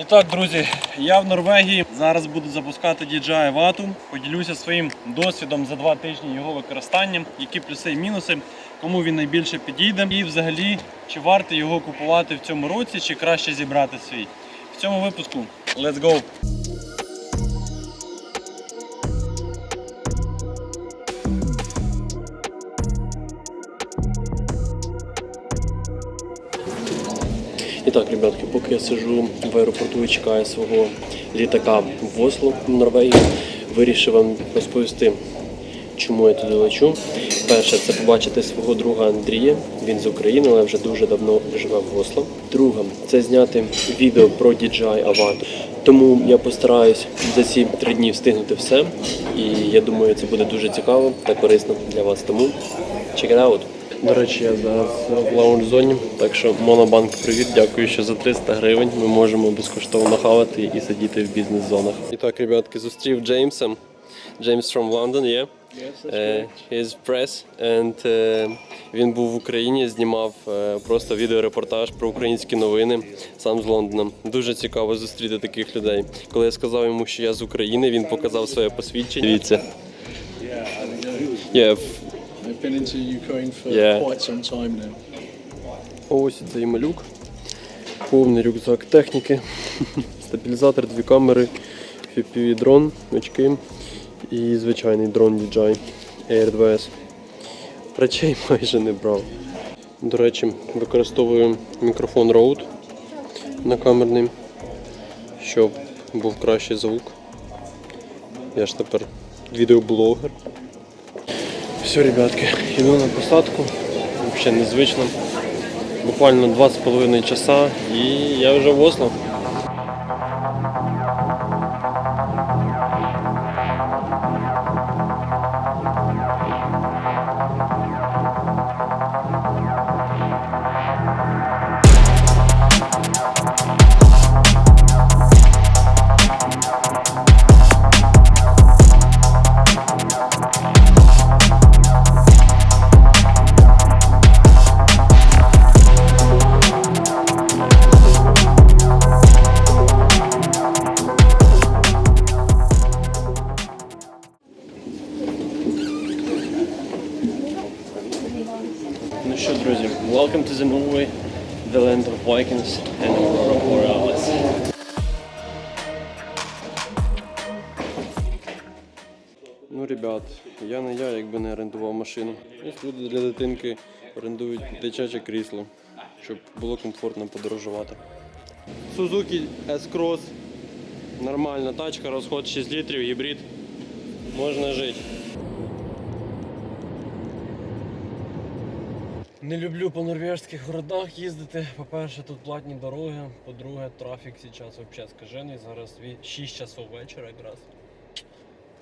І так, друзі, я в Норвегії. Зараз буду запускати DJI вату. Поділюся своїм досвідом за два тижні його використання, які плюси і мінуси, кому він найбільше підійде, і взагалі чи варто його купувати в цьому році, чи краще зібрати свій. В цьому випуску let's go! Так, ребятки, поки я сижу в аеропорту і чекаю свого літака в Осло, в Норвегії, вирішив вам розповісти, чому я туди лечу. Перше, це побачити свого друга Андрія. Він з України, але вже дуже давно живе в Осло. Друге, це зняти відео про DJI Avata. Тому я постараюсь за ці три дні встигнути все. І я думаю, це буде дуже цікаво та корисно для вас. Тому check it out. До речі, я зараз в лаунж-зоні, так що Монобанк, привіт, дякую, що за 300 гривень ми можемо безкоштовно хавати і сидіти в бізнес-зонах. І так, ребятки, зустрів Джеймса. Джеймс from London, yeah? Uh, his press. And uh, він був в Україні, знімав е, просто відеорепортаж про українські новини сам з Лондона. Дуже цікаво зустріти таких людей. Коли я сказав йому, що я з України, він показав своє посвідчення. Дивіться. Yeah, I've been into Ukraine for Yeah. quite some time now. Ось цей малюк. Повний рюкзак техніки, стабілізатор, дві камери, FPV дрон, очки і звичайний дрон DJI Air 2S. Речей майже не брав. До речі, використовую мікрофон Rode накамерний, щоб був кращий звук. Я ж тепер відеоблогер. Все, ребятки, йду на посадку. Взагалі незвично. Буквально 2,5 часа і я вже в Осло. Ось люди для дитинки орендують дитяче крісло, щоб було комфортно подорожувати. Suzuki S-Cross. Нормальна тачка, розход 6 літрів, гібрид. Можна жити. Не люблю по норвежських городах їздити. По-перше, тут платні дороги. По-друге, трафік зараз взагалі скажений. Зараз 6 часов вечора якраз.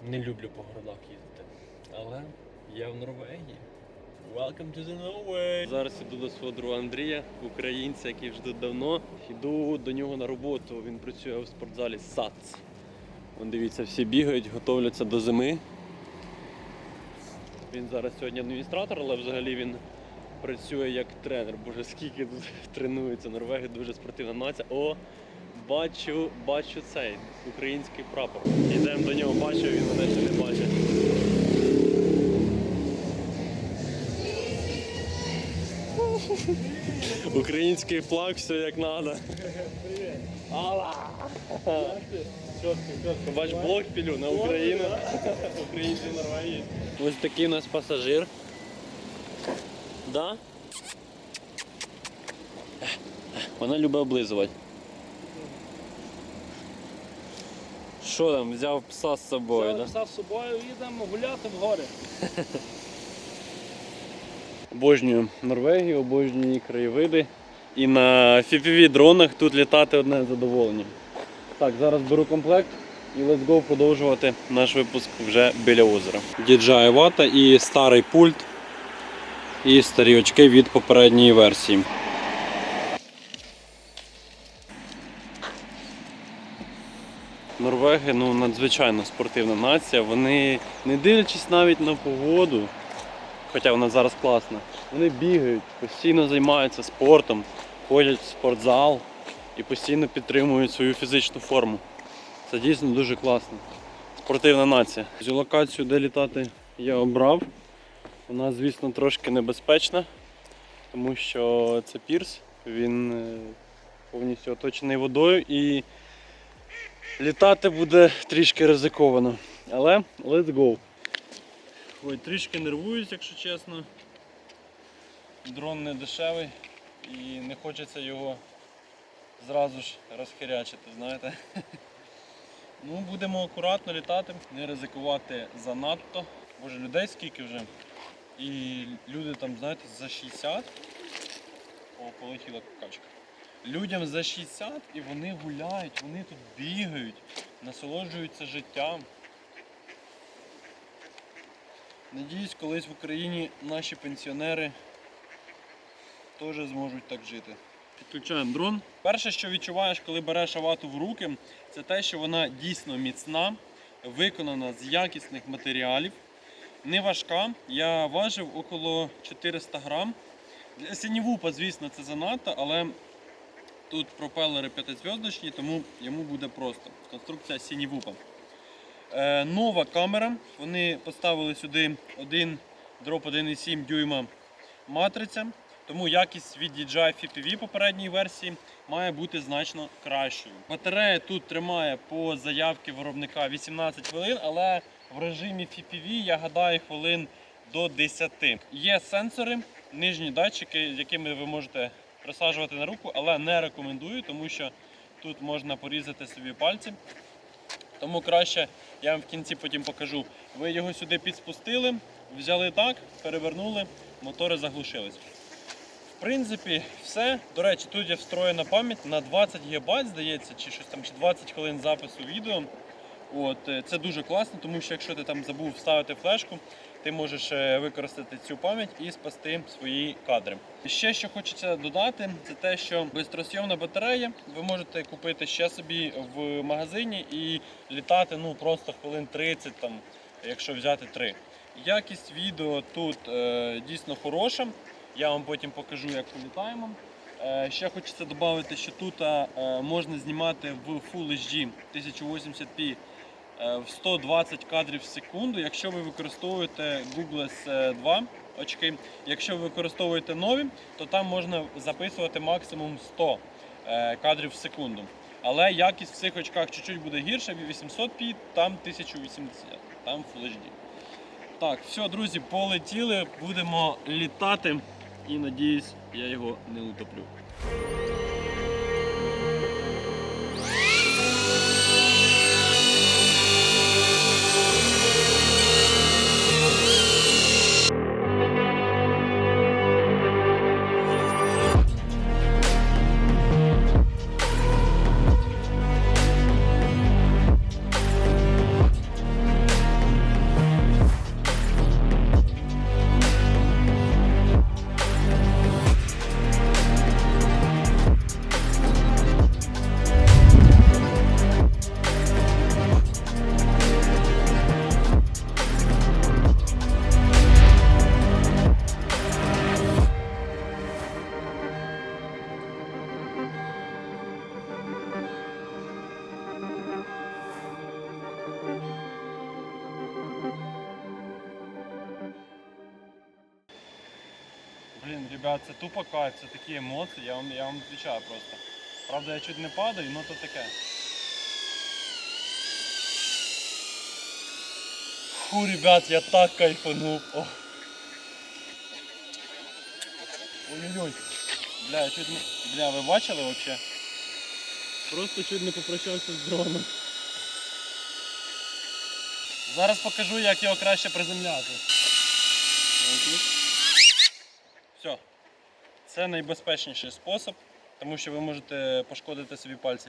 Не люблю по городах їздити. Але я в Норвегії. Welcome to the Norway! Зараз іду до свого друга Андрія, українця, який вже давно. Йду до нього на роботу. Він працює в спортзалі САЦ. Вон дивіться, всі бігають, готовляться до зими. Він зараз сьогодні адміністратор, але взагалі він працює як тренер. Боже, скільки тут тренується Норвегія, дуже спортивна нація. О, бачу, бачу цей український прапор. Йдемо до нього, бачу, він мене ще не бачить. Український флаг, все як треба. Алла! Бач, блок пілю на Україну. Українці Норвегії. Ось такий у нас пасажир. Да? Вона любить облизувати. Що там, взяв пса з собою, Взяв да? пса з собою їдемо гуляти в гори. Обожнюю Норвегію, обожнюю її краєвиди. І на FPV дронах тут літати одне задоволення. Так, зараз беру комплект і let's go продовжувати наш випуск вже біля озера. DJI вата і старий пульт, і старі очки від попередньої версії. Норвеги ну, надзвичайно спортивна нація. Вони, не дивлячись навіть на погоду, хоча вона зараз класна, вони бігають, постійно займаються спортом, ходять в спортзал. і постійно підтримують свою фізичну форму. Це дійсно дуже класно. Спортивна нація. Цю локацію, де літати, я обрав. Вона, звісно, трошки небезпечна, тому що це пірс, він е, повністю оточений водою і літати буде трішки ризиковано. Але let's go. Ой, трішки нервуюсь, якщо чесно. Дрон не дешевий і не хочеться його зразу ж розхирячити, знаєте. Ну, будемо акуратно літати, не ризикувати занадто. Боже, людей скільки вже. І люди там, знаєте, за 60. О, полетіла качка. Людям за 60 і вони гуляють, вони тут бігають, насолоджуються життям. Надіюсь, колись в Україні наші пенсіонери теж зможуть так жити. Підключаємо дрон. Перше, що відчуваєш, коли береш авату в руки, це те, що вона дійсно міцна, виконана з якісних матеріалів, не важка. Я важив около 400 грам. Для синівупа, звісно, це занадто, але тут пропелери п'ятизв'язочні, тому йому буде просто. Конструкція синівупа. Е, нова камера. Вони поставили сюди один дроп 1,7 дюйма матриця. Тому якість від DJI FPV попередньої версії має бути значно кращою. Батарея тут тримає по заявці виробника 18 хвилин, але в режимі FPV я гадаю хвилин до 10. Є сенсори, нижні датчики, якими ви можете присаджувати на руку, але не рекомендую, тому що тут можна порізати собі пальці. Тому краще я вам в кінці потім покажу. Ви його сюди підспустили, взяли так, перевернули, мотори заглушились. В принципі, все. До речі, тут є встроєна пам'ять на 20 ГБ, здається, чи щось там, чи 20 хвилин запису відео. От, е, це дуже класно, тому що якщо ти там забув вставити флешку, ти можеш е, використати цю пам'ять і спасти свої кадри. Ще що хочеться додати, це те, що безтросйомна батарея ви можете купити ще собі в магазині і літати ну просто хвилин 30, там, якщо взяти 3. Якість відео тут е, дійсно хороша. Я вам потім покажу, як політаємо. Е, Ще хочеться додати, що тут е, можна знімати в Full HD 1080p е, в 120 кадрів в секунду, якщо ви використовуєте Google S2 очки. Якщо ви використовуєте нові, то там можна записувати максимум 100 е, кадрів в секунду. Але якість в цих очках чуть-чуть буде гірша, 800p, там 1080, там Full HD. Так, все, друзі, полетіли, будемо літати і надіюсь, я його не утоплю. Ребят, це тупо кайф, це такі емоції, я вам, я вам відповідаю просто. Правда, я чуть не падаю, ну то таке. Фу, ребят, я так кайфанув. Ой-ой-ой. Бля, я чуть не... Бля, ви бачили вообще? Просто чуть не попрощався з дроном. Зараз покажу, як його краще приземляти. Це найбезпечніший спосіб, тому що ви можете пошкодити собі пальці.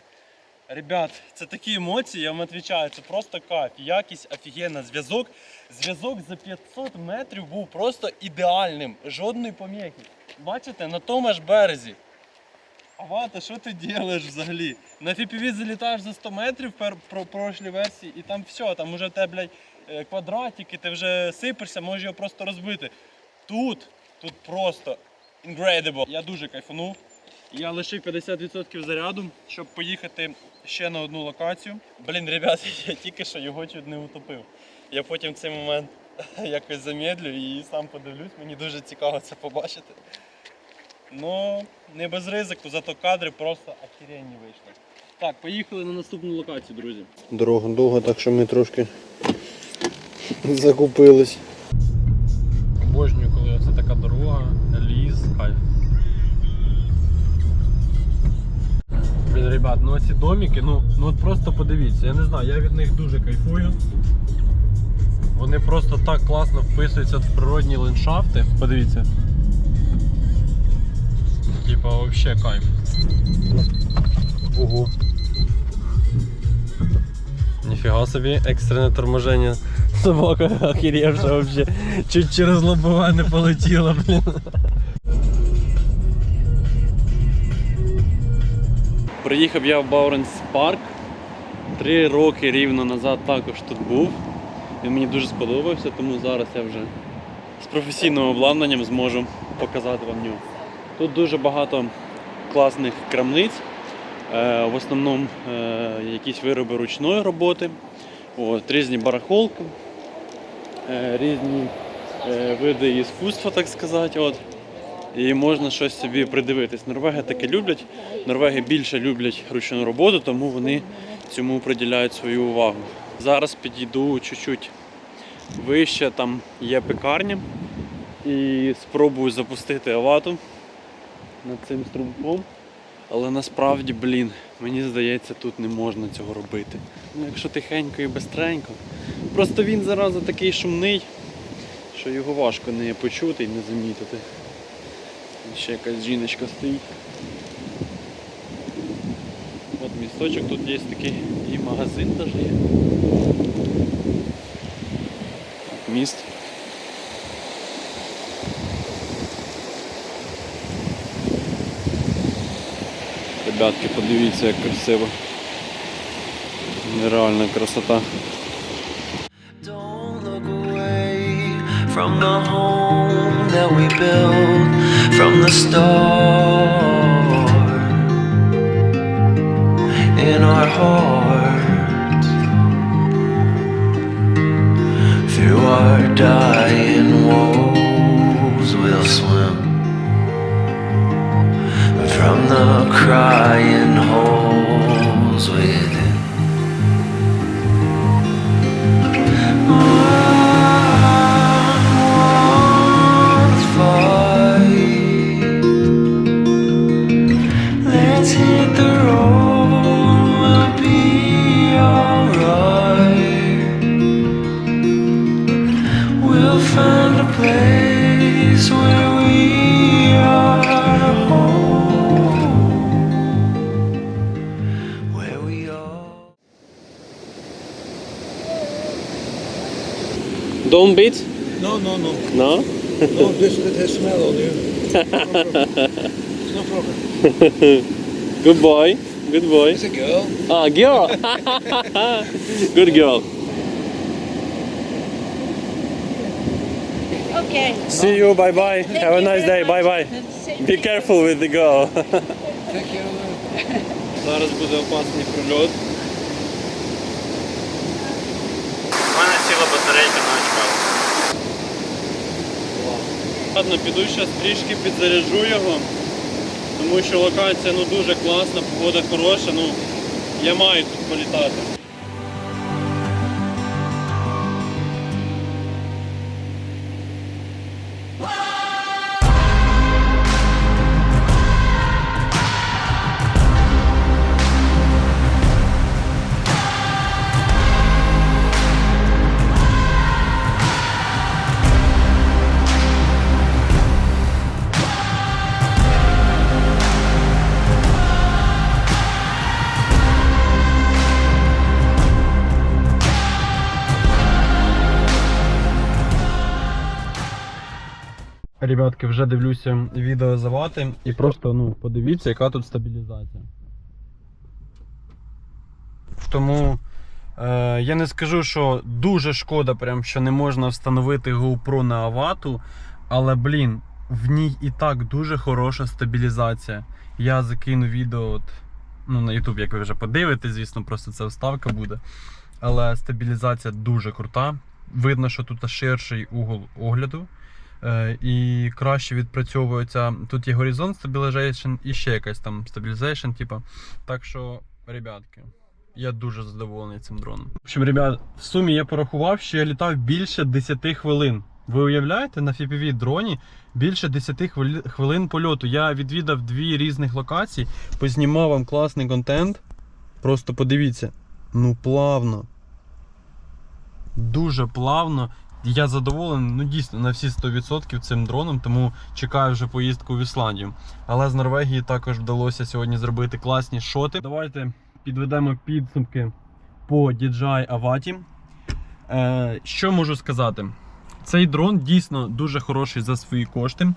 Ребят, це такі емоції, я вам відповідаю, це просто кайф. Якість офігенна. Зв'язок. Зв'язок за 500 метрів був просто ідеальним. Жодної поміхи. Бачите, на тому ж березі. Авата, що ти робиш взагалі? На FPV залітаєш за 100 метрів про прошлій версії, і там все, там уже в тебе, блядь, е, квадратики, ти вже сипешся, можеш його просто розбити. Тут, тут просто incredible. Я дуже кайфанув. Я лишив 50% заряду, щоб поїхати ще на одну локацію. Блін, ребят, я тільки що його чуть не утопив. Я потім цей момент якось замедлю і сам подивлюсь. Мені дуже цікаво це побачити. Ну, не без ризику, зато кадри просто охеренні вийшли. Так, поїхали на наступну локацію, друзі. Дорога довга, так що ми трошки закупились. Обожнюю, коли це така дорога, ліс, кайф. Блін, ребят, ну ці домики, ну, ну от просто подивіться, я не знаю, я від них дуже кайфую. Вони просто так класно вписуються в природні ландшафти. Подивіться. Типа вообще кайф. Ого. Ніфіга собі, екстрене торможення. Собака охеревша вообще. Чуть через лобове не полетіла, блін. Приїхав я в Бауренс парк. Три роки рівно назад також тут був. Він мені дуже сподобався, тому зараз я вже з професійним обладнанням зможу показати вам нього. Тут дуже багато класних крамниць. Е, В основному е, якісь вироби ручної роботи, От, різні барахолки, е, різні види іскусства, так сказати. От. І можна щось собі придивитись. Норвеги таке люблять. Норвеги більше люблять ручну роботу, тому вони цьому приділяють свою увагу. Зараз підійду чуть-чуть вище, там є пекарня. І спробую запустити авату над цим струмком. Але насправді, блін, мені здається, тут не можна цього робити. Ну, якщо тихенько і бистренько. Просто він зараза такий шумний, що його важко не почути і не замітити. Ще якась жіночка стоїть. От місточок, тут є такий і магазин теж є. Міст. Ребятки, подивіться, як красиво. Нереальна красота. Don't look away from the home that we built from the start in our hearts. Through our dying woes, we'll swim from the crying Don't beat? No, no, no. No? No, just let her smell on you. No problem. Good boy. Good boy. It's a girl. Ah, girl. Good girl. Okay. See you. Bye bye. Thank Have a you nice day. very Bye much. bye. Same Be to you. careful with the girl. Take care. Зараз буде опасний прильот. Ладно, піду зараз трішки підзаряджу його, тому що локація ну, дуже класна, погода хороша, ну я маю тут політати. Ребятки, вже дивлюся відео завати і просто ну, подивіться, яка тут стабілізація. Тому е, я не скажу, що дуже шкода, прям, що не можна встановити GoPro на авату, але блін, в ній і так дуже хороша стабілізація. Я закину відео от, ну, на YouTube, як ви вже подивитесь, звісно, просто це вставка буде. Але стабілізація дуже крута. Видно, що тут ширший угол огляду. Е, і краще відпрацьовується. Тут є Horizon Stabilization і ще якась там Stabilization, типу. Так що, ребятки, я дуже задоволений цим дроном. В общем, ребят, в сумі я порахував, що я літав більше 10 хвилин. Ви уявляєте, на FPV дроні більше 10 хвилин польоту. Я відвідав дві різних локації, познімав вам класний контент. Просто подивіться, ну плавно. Дуже плавно. Я задоволений, ну дійсно на всі 100% цим дроном, тому чекаю вже поїздку в Ісландію. Але з Норвегії також вдалося сьогодні зробити класні шоти. Давайте підведемо підсумки по DJI Avati. Е, що можу сказати? Цей дрон дійсно дуже хороший за свої кошти.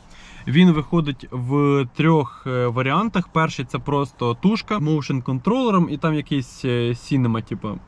Він виходить в трьох е, варіантах. Перший це просто тушка motion контролером і там якийсь Cinema, типу,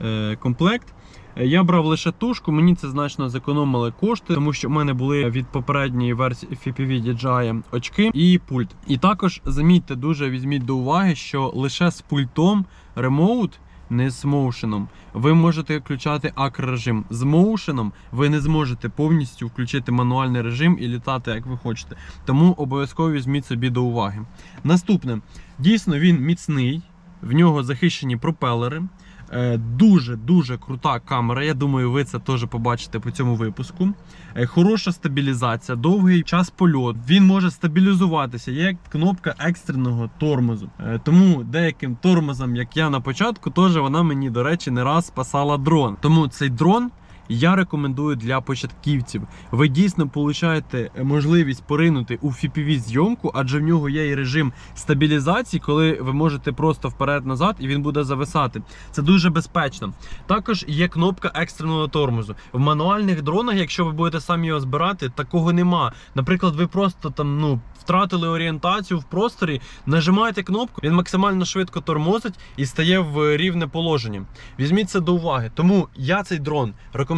е, комплект. Я брав лише тушку, мені це значно зекономили кошти, тому що в мене були від попередньої версії FPV DJI очки і пульт. І також замітьте, дуже візьміть до уваги, що лише з пультом Remote, не з моушеном, ви можете включати акр-режим. З моушеном ви не зможете повністю включити мануальний режим і літати як ви хочете. Тому обов'язково візьміть собі до уваги. Наступне, дійсно він міцний, в нього захищені пропелери. Е, Дуже дуже крута камера. Я думаю, ви це теж побачите по цьому випуску. Е, Хороша стабілізація, довгий час польот. Він може стабілізуватися. Є кнопка екстреного тормозу. Е, Тому деяким тормозом, як я на початку, теж вона мені, до речі, не раз спасала дрон. Тому цей дрон. Я рекомендую для початківців. Ви дійсно получаєте можливість поринути у FPV зйомку, адже в нього є і режим стабілізації, коли ви можете просто вперед-назад і він буде зависати. Це дуже безпечно. Також є кнопка екстреного тормозу. В мануальних дронах, якщо ви будете самі його збирати, такого нема. Наприклад, ви просто там ну втратили орієнтацію в просторі, нажимаєте кнопку, він максимально швидко тормозить і стає в рівне положення. Візьміть це до уваги. Тому я цей дрон рекомендую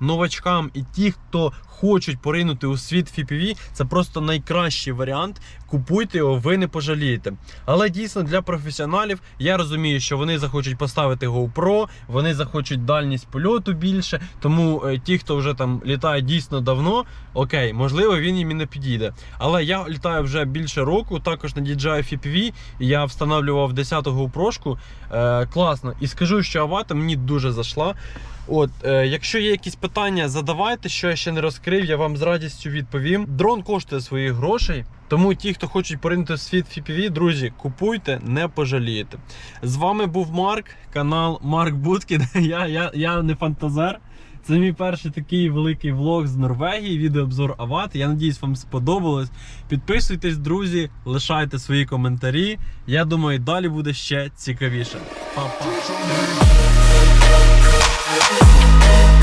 новачкам і ті, хто хочуть поринути у світ FPV, це просто найкращий варіант. Купуйте його, ви не пожалієте. Але дійсно для професіоналів я розумію, що вони захочуть поставити GoPro, вони захочуть дальність польоту більше. Тому е, ті, хто вже там літає дійсно давно, окей, можливо, він їм і не підійде. Але я літаю вже більше року, також на DJI FPV. Я встановлював 10-го GoPro. Е, класно. І скажу, що Авата мені дуже зайшла. От, е, якщо є якісь питання, задавайте, що я ще не розкрив, я вам з радістю відповім. Дрон коштує своїх грошей. Тому ті, хто хочуть поринути в світ FPV, друзі, купуйте, не пожалієте. З вами був Марк, канал Марк Буткін. Я, я, я не фантазер. Це мій перший такий великий влог з Норвегії, відеообзор Ават. Я надіюсь, вам сподобалось. Підписуйтесь, друзі, лишайте свої коментарі. Я думаю, далі буде ще цікавіше. Па-па! Yeah.